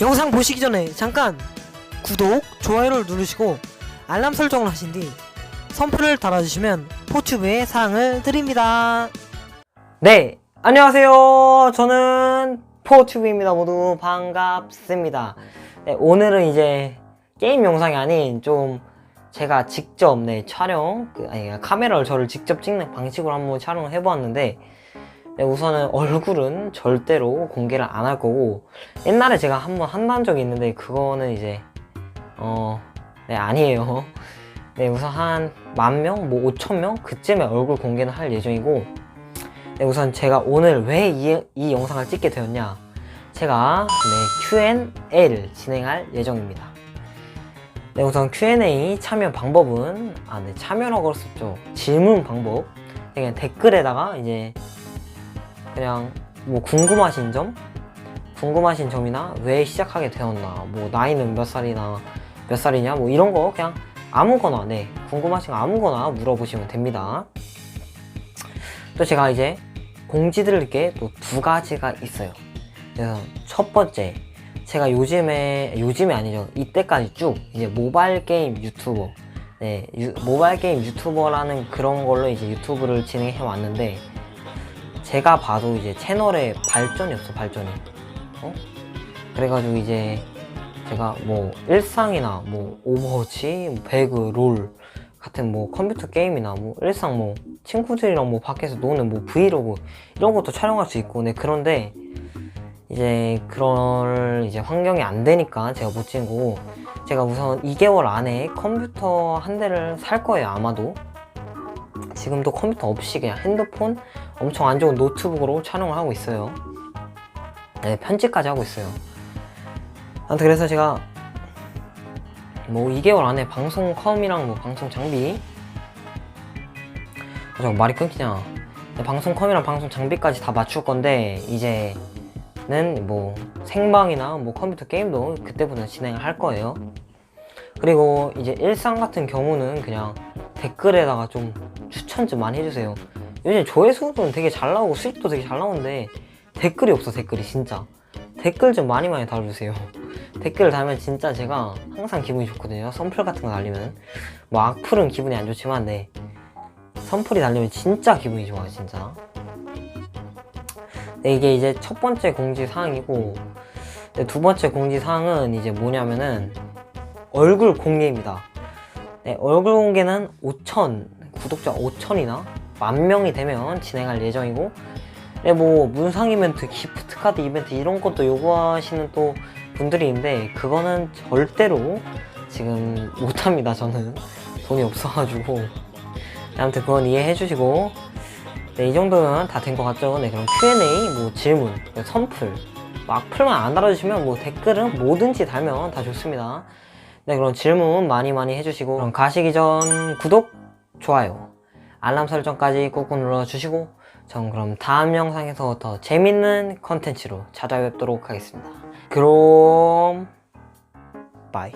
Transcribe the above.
영상 보시기 전에 잠깐 구독, 좋아요를 누르시고 알람 설정을 하신 뒤 선풀을 달아주시면 포튜브에 사랑을 드립니다. 네, 안녕하세요. 저는 포튜브입니다. 모두 반갑습니다. 네, 오늘은 이제 게임 영상이 아닌 좀 제가 직접 네, 촬영, 그, 아니 카메라를 저를 직접 찍는 방식으로 한번 촬영을 해보았는데 네, 우선은 얼굴은 절대로 공개를 안 할 거고 옛날에 제가 한번 한단 적이 있는데 그거는 이제 어, 네 아니에요. 네 우선 한 만 명, 뭐 오천 명 그쯤에 얼굴 공개는 할 예정이고 네 우선 제가 오늘 왜이 이 영상을 찍게 되었냐 제가 네 Q&A를 진행할 예정입니다. 네 우선 Q&A 참여 방법은 아네 참여라고 할 수 없죠 질문 방법 네, 그냥 댓글에다가 이제 그냥 뭐 궁금하신 점? 궁금하신 점이나 왜 시작하게 되었나? 뭐 나이는 몇 살이나 몇 살이냐? 뭐 이런 거 그냥 아무거나 네 궁금하신 거 아무거나 물어보시면 됩니다. 또 제가 이제 공지드릴 게 또 두 가지가 있어요. 첫 번째 제가 요즘에 요즘이 아니죠. 이때까지 쭉 이제 모바일 게임 유튜버. 네 유- 모바일 게임 유튜버라는 그런 걸로 이제 유튜브를 진행해 왔는데 제가 봐도 이제 채널에 발전이 없어 발전이. 어? 그래가지고 이제 제가 뭐 일상이나 뭐 오버워치, 뭐 배그, 롤 같은 뭐 컴퓨터 게임이나 뭐 일상 뭐 친구들이랑 뭐 밖에서 노는 뭐 브이로그 이런 것도 촬영할 수 있고. 네 그런데 이제 그런 이제 환경이 안 되니까 제가 못 찍은 거고 제가 우선 2개월 안에 컴퓨터 한 대를 살 거예요 아마도 지금도 컴퓨터 없이 그냥 핸드폰 엄청 안 좋은 노트북으로 촬영을 하고 있어요. 네, 편집까지 하고 있어요. 아무튼 그래서 제가 뭐 2개월 안에 방송 컴이랑 뭐 방송 장비 어, 저 말이 끊기냐 네, 방송 컴이랑 방송 장비까지 다 맞출 건데 이제는 뭐 생방이나 뭐 컴퓨터 게임도 그때부터 진행을 할 거예요. 그리고 이제 일상 같은 경우는 그냥 댓글에다가 좀 추천 좀 많이 해주세요. 요즘 조회수도 되게 잘 나오고 수익도 되게 잘 나오는데 댓글이 없어 댓글이 진짜. 댓글 좀 많이 많이 달아주세요. 댓글 달면 진짜 제가 항상 기분이 좋거든요. 선플 같은 거 달리면 뭐 악플은 기분이 안 좋지만 네. 선플이 달리면 진짜 기분이 좋아요 진짜. 네, 이게 이제 첫 번째 공지 사항이고 네, 두 번째 공지 사항은 이제 뭐냐면은 얼굴 공개입니다. 네, 얼굴 공개는 5천 구독자 5천이나 만 명이 되면 진행할 예정이고 네, 뭐 문상 이벤트, 기프트 카드 이벤트 이런 것도 요구하시는 또 분들이 있는데 그거는 절대로 지금 못합니다 저는. 돈이 없어가지고. 네, 아무튼 그건 이해해 주시고. 네, 이 정도면 다 된 것 같죠? 네, 그럼 Q&A, 뭐 질문, 선플, 뭐 악플만 안 달아주시면 뭐 댓글은 뭐든지 달면 다 좋습니다. 네, 그럼 질문 많이 많이 해주시고. 그럼 가시기 전 구독, 좋아요, 알람 설정까지 꾹꾹 눌러주시고 전 그럼 다음 영상에서 더 재밌는 컨텐츠로 찾아뵙도록 하겠습니다. 그럼 바이.